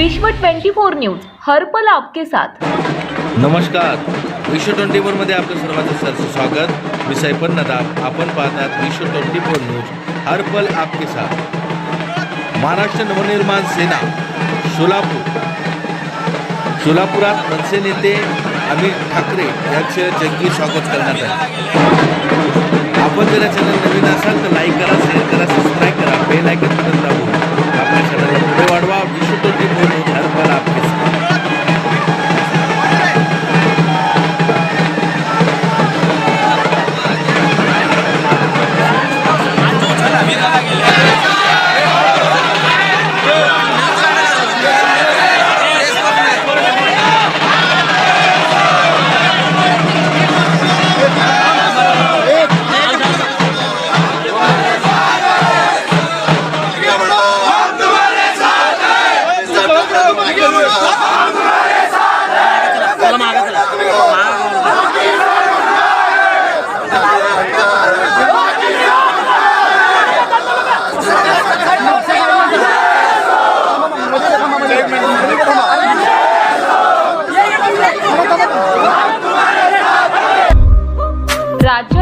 Twenty four news हरपल आपके साथ. नमस्कार. विश्व ट्वेंटी फोरमध्ये आपलं सर्वांचं सरचं स्वागत. मी सैफन नदाब. आपण पाहतात विश्व ट्वेंटी फोर न्यूज हरपल आपके साथ. महाराष्ट्र नवनिर्माण सेना सोलापूर. सोलापुरात मनसे नेते अमित ठाकरे यांचे जंगी स्वागत करण्यात आले. आपण जर या चॅनल नवीन असाल तर लाईक करा